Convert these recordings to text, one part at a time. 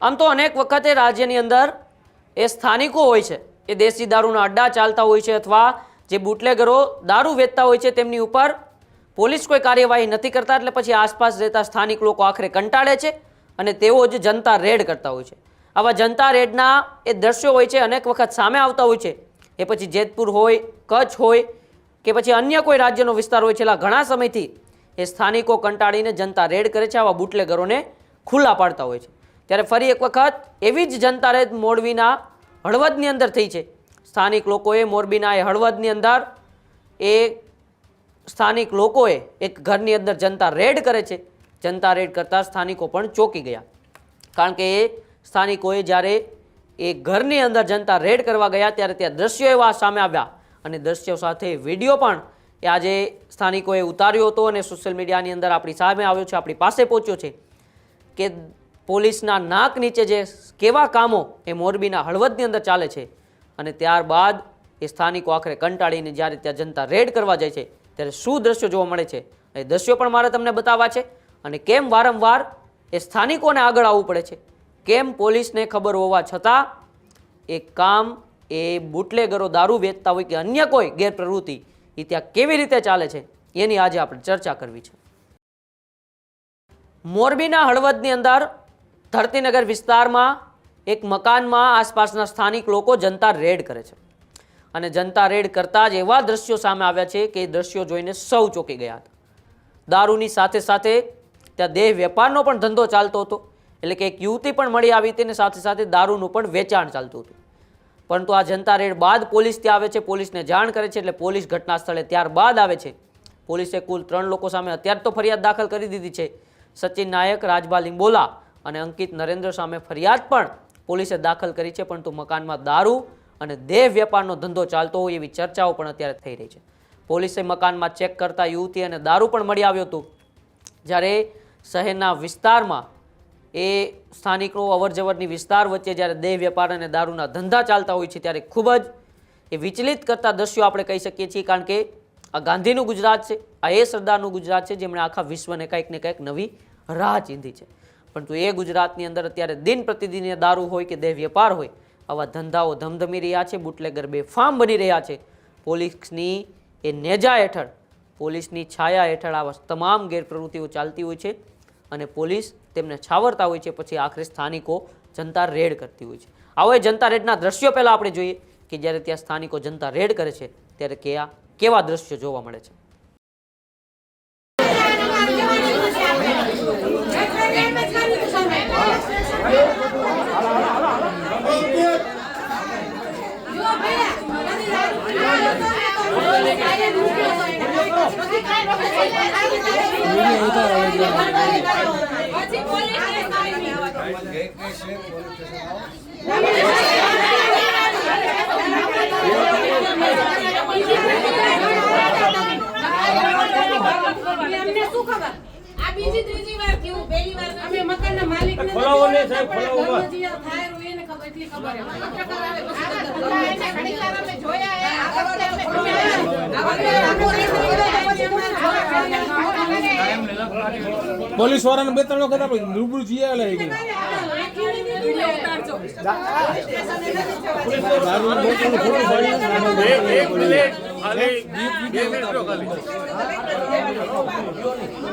આમ તો અનેક વખતે રાજ્યની અંદર એ સ્થાનિકો હોય છે, એ દેશી દારૂના અડ્ડા ચાલતા હોય છે અથવા જે બુટલેગરો દારૂ વેચતા હોય છે તેમની ઉપર પોલીસ કોઈ કાર્યવાહી નથી કરતા એટલે પછી આસપાસ રહેતા સ્થાનિક લોકો આખરે કંટાળે છે અને તેઓ જ જનતા રેડ કરતા હોય છે. આવા જનતા રેડના એ દ્રશ્યો હોય છે, અનેક વખત સામે આવતા હોય છે. એ પછી જેતપુર હોય, કચ્છ હોય કે પછી અન્ય કોઈ રાજ્યનો વિસ્તાર હોય છેલ્લા ઘણા સમયથી એ સ્થાનિકો કંટાળીને જનતા રેડ કરે છે, આવા બુટલેગરોને ખુલ્લા પાડતા હોય છે. ત્યારે ફરી એક વખત એવી જ જનતા રેડ મોરબીના હળવદની અંદર થઈ છે. સ્થાનિક લોકોએ મોરબીના એ હળવદની અંદર એ સ્થાનિક લોકોએ એક ઘરની અંદર જનતા રેડ કરે છે. જનતા રેડ કરતાં સ્થાનિકો પણ ચોંકી ગયા. કારણ કે એ સ્થાનિકોએ જ્યારે એ ઘરની અંદર જનતા રેડ કરવા ગયા ત્યારે ત્યાં દ્રશ્યો એવા સામે આવ્યા અને દ્રશ્યો સાથે વીડિયો પણ એ આજે સ્થાનિકોએ ઉતાર્યો હતો અને સોશિયલ મીડિયાની અંદર આપણી સામે આવ્યો છે, આપણી પાસે પહોંચ્યો છે કે પોલીસના નાક નીચે જે કેવા કામો એ મોરબીના હળવદની અંદર ચાલે છે અને ત્યારબાદ એ સ્થાનિકો આખરે કંટાળીને જ્યારે ત્યાં જનતા રેડ કરવા જાય છે, ત્યારે શું દ્રશ્યો જોવા મળે છે. એ દ્રશ્યો પણ મારે તમને બતાવવા છે અને કેમ વારંવાર એ સ્થાનિકોને આગળ આવવું પડે છે? કેમ પોલીસને ખબર હોવા છતાં એ કામ એ બુટલેગરો દારૂ વેચતા હોય કે અન્ય કોઈ ગેરપ્રવૃત્તિ, એ ત્યાં કેવી રીતે ચાલે છે? એની આજે આપણે ચર્ચા કરવી છે. મોરબીના હળવદની અંદર ધરતીનગર વિસ્તારમાં એક મકાનમાં આસપાસના સ્થાનિક લોકો જનતા રેડ કરે છે. અને જનતા રેડ કરતા જ એવા દ્રશ્યો સામે આવ્યા છે કે એ દ્રશ્યો જોઈને સૌ ચોંકી ગયા હતા. દારૂની સાથે સાથે ત્યાં દેહ વેપારનો પણ ધંધો ચાલતો હતો. એટલે કે એક યુવતી પણ મળી આવી હતી અને સાથે સાથે દારૂનું પણ વેચાણ ચાલતું હતું. પરંતુ આ જનતા રેડ બાદ પોલીસ ત્યાં આવે છે, પોલીસને જાણ કરે છે એટલે પોલીસ ઘટના સ્થળે ત્યારબાદ આવે છે. પોલીસે કુલ ત્રણ લોકો સામે અત્યાર તો ફરિયાદ દાખલ કરી દીધી છે. સચિન નાયક રાજબા લિંબોલા અને અંકિત નરેન્દ્ર સામે ફરિયાદ પણ પોલીસે દાખલ કરી છે, પરંતુ મકાનમાં દારૂ અને દેહ વેપારનો ધંધો ચાલતો હોય એવી ચર્ચાઓ પણ અત્યારે થઈ રહી છે. પોલીસે મકાનમાં ચેક કરતા યુવતી અને દારૂ પણ મળી આવ્યું હતું. જ્યારે શહેરના વિસ્તારમાં એ સ્થાનિકો અવરજવરની વિસ્તાર વચ્ચે જ્યારે દેહ વેપાર અને દારૂના ધંધા ચાલતા હોય છે, ત્યારે ખૂબ જ એ વિચલિત કરતા દ્રશ્યો આપણે કહી શકીએ છીએ, કારણ કે આ ગાંધીનું ગુજરાત છે, આ એ સરદારનું ગુજરાત છે, જેમણે આખા વિશ્વને કંઈક ને કંઈક નવી રાહ ચીંધી છે. પરંતુ એ ગુજરાતની અંદર અત્યારે દિન પ્રતિદિન દારૂ હોય કે દેહ વેપાર હોય, આવા ધંધાઓ ધમધમી રહ્યા છે, બુટલેગર બે ફાર્મ બની રહ્યા છે. પોલીસની એ નેજા હેઠળ, પોલીસની છાયા હેઠળ આવા તમામ ગેરપ્રવૃત્તિઓ ચાલતી હોય છે અને પોલીસ તેમને છાવરતા હોય છે, પછી આખરે સ્થાનિકો જનતા રેડ કરતી હોય છે. આવો જનતા રેડના દ્રશ્યો પહેલાં આપણે જોઈએ કે જ્યારે ત્યાં સ્થાનિકો જનતા રેડ કરે છે, ત્યારે કયા કેવા દ્રશ્યો જોવા મળે છે અમને શું ખબર આ બીજી ત્રીજી વાર થયું. પહેલી વાર અમે મકાનના માલિક ને ખોલાવો ને સાહેબ, ખોલાવો પોલીસ વાળાને બે ત્રણ વખત આપણે રૂબરૂ છીએ એટલે એ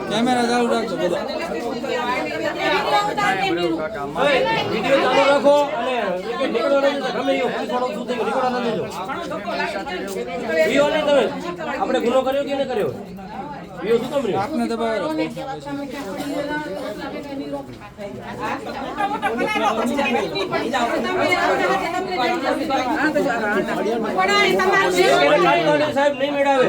કેમેરા ચાલુ રાખજો બધા વીડિયો ચાલુ રાખો અને નીકળો નહીં ગમે એવું પોલીસ વાળો શું થયું નીકળો નથી જો વિયો નહીં તમે આપણે ગુનો કર્યો કે ન કર્યો? સાહેબ નહીં મેળાવે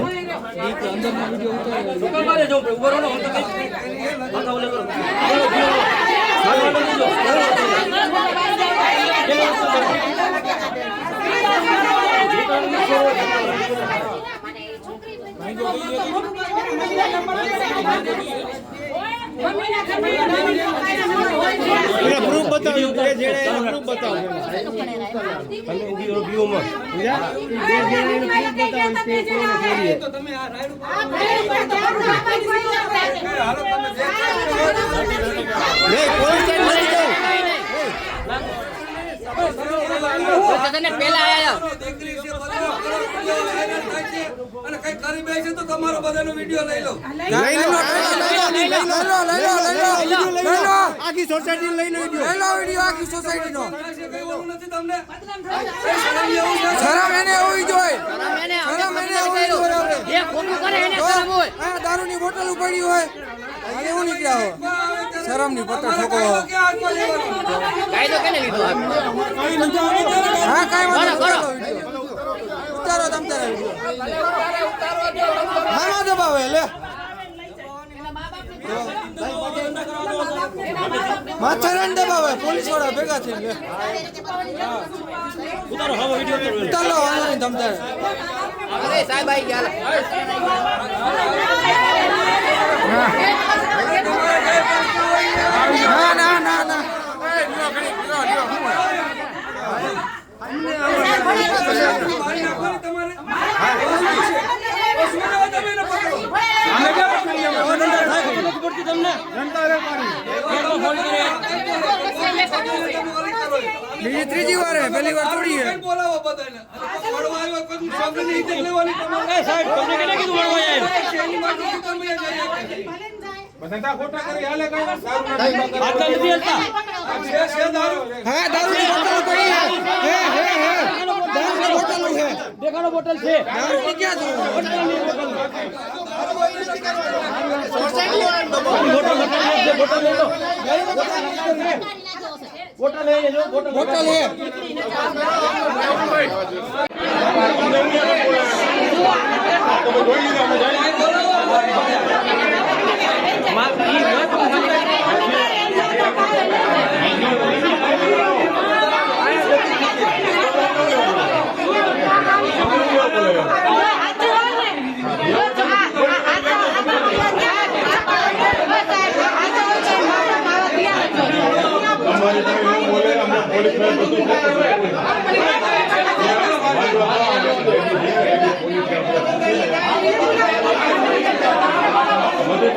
દુકાન એને પ્રૂફ બતાવ્યું કે જેણે વીડિયો વાયરલ થાય છે અને કઈ કરી બે છે તો તમારો બધાનો વીડિયો લઈ લો આખી સોસાયટી લઈને વિડિયો થાય છે કઈ ઓલું નથી તમને શરમ એને હોવી જોઈએ શરમ એને હોવી જોઈએ જે ખોટું કરે એને શરમ હોય આ દારૂની બોટલ પડી હોય અને એવું નીકળ્યા હોય શરમની પત્ર ઠોકો? કાયદો કેને લીધો હા કાંઈ વાંધો ઉતારો વીડિયો. ઉતારો તમ તારે વીડિયો. દબાવે લે. માથારાને દબાવે પોલીસવાળા ભેગા થઈ લે. ઉતારો હવે વિડિયો ઉતારો વાંધો નહીં તમ તારે. અરે સાહેબ આઈ ગયા. ના ના ના ના મારી નાખવાની તમારે? તો શું લેવા તમે એને પકડો? નથી પડતી તમને. બીજી ત્રીજી વાર હે, પહેલી વાર થોડી હે. બોલાવો બધાને. પડવા આવ્યો કોઈ શબ્દની ઇજ્જત લેવાની તમારે. સાહેબ તમને કેને કીધું મળવા આવ્યો? એની માટે શું તમે જઈએ? આટલા નથી હલતા છે. છે દારૂ. હા દારૂની બોટલ પડી હે હે હે હે. દારૂની બોટલ હે દેખાડો બોટલ છે? છે બોટલ લઈ લો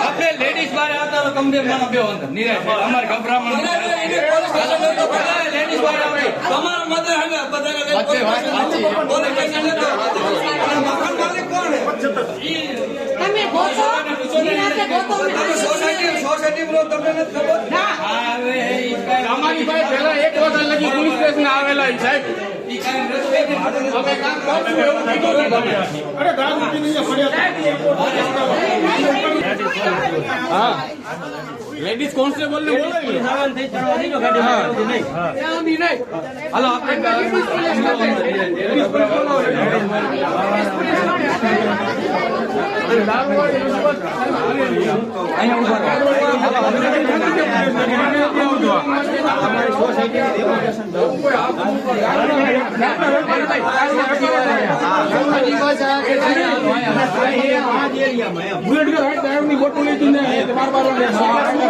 આપણે લેડીઝ બારે આવતા તો કમરે મને બે અંદર. નિરાશ. અમારે ગભરામણ લેડીઝ બારે આવે અમારી પાસે એક વખત લગી પોલીસ સ્ટેશન આવેલા સાહેબ. અમે ને. લેડીઝ કોન્સ્ટેબલ ને બોલાવી ગાડી હાલો આપણે બોટલ લીધી ને બાર બાર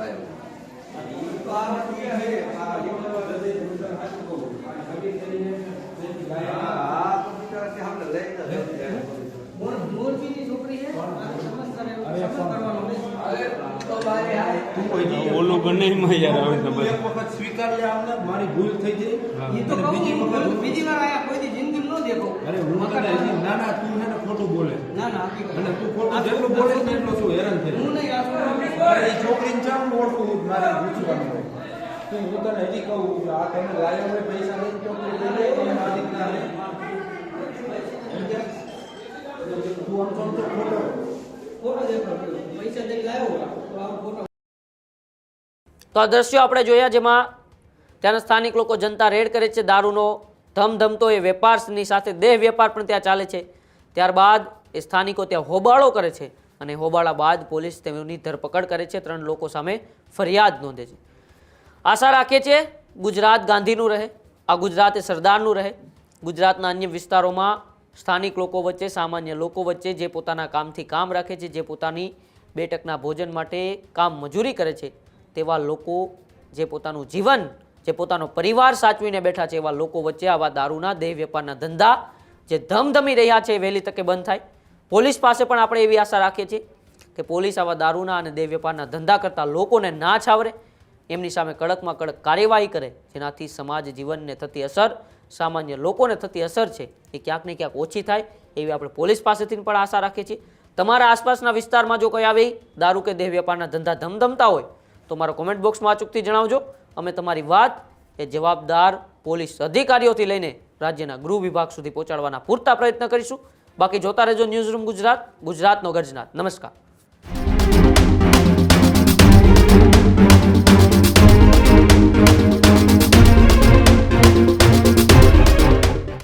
ઓલું ગણે એમાં મારી ભૂલ થઈ ગઈ બીજી બીજી વાર આયા કોઈ જિંદગી નો દેખો અરે હું તું મને ખોટું બોલે ના ના તું જેટલું બોલે એટલો છું હેરાન થઈ હું નહીં આ ઓળખું મારે પૂછવાનું તને હજી કહું છું આ તમે લાયો હોય પૈસા લઈ તો એના દીકરા લે આ તો આ દ્રશ્યો આપણે જોયા જેમાં ત્યાંના સ્થાનિક લોકો જનતા રેડ કરે છે દારૂનો ધમધમતો. એ વેપારની સાથે દેહ વેપાર પણ ત્યાં ચાલે છે. ત્યારબાદ એ સ્થાનિકો ત્યાં હોબાળો કરે છે અને હોબાળા બાદ પોલીસ તેમની ધરપકડ કરે છે. ત્રણ લોકો સામે ફરિયાદ નોંધે છે. આશા રાખીએ છીએ ગુજરાત ગાંધીનું રહે, આ ગુજરાત એ સરદારનું રહે. ગુજરાતના અન્ય વિસ્તારોમાં સ્થાનિક લોકો વચ્ચે, સામાન્ય લોકો વચ્ચે જે પોતાના કામથી કામ રાખે છે, જે પોતાની બેઠકના ભોજન માટે કામ મજૂરી કરે છે, તેવા લોકો જે પોતાનું જીવન, જે પોતાનો પરિવાર સાચવીને બેઠા છે, એવા લોકો વચ્ચે આવા દારૂના, દેહ વેપારના ધંધા જે ધમધમી રહ્યા છે, એ વહેલી તકે બંધ થાય. પોલીસ પાસે પણ આપણે એવી આશા રાખીએ છીએ કે પોલીસ આવા દારૂના અને દેહ વેપારના ધંધા કરતા લોકોને ના છાવરે. એમની સામે કડકમાં કડક કાર્યવાહી કરે, જેનાથી સમાજ જીવનને થતી અસર, સામાન્ય લોકોને થતી અસર છે, એ ક્યાંક ને ક્યાંક ઓછી થાય, એવી આપણે પોલીસ પાસેથી પણ આશા રાખીએ છીએ. તમારા આસપાસના વિસ્તારમાં જો કોઈ આવી દારૂ કે દેહ વેપારના ધંધા ધમધમતા હોય, તો મારા કોમેન્ટ બોક્સમાં અચૂકથી જણાવજો. અમે તમારી વાત એ જવાબદાર પોલીસ અધિકારીઓથી લઈને રાજ્યના ગૃહ વિભાગ સુધી પહોંચાડવાના પૂરતા પ્રયત્ન કરીશું. બાકી જોતા રહેજો ન્યૂઝ રૂમ ગુજરાત, ગુજરાતનો ગર્જનાથ. નમસ્કાર.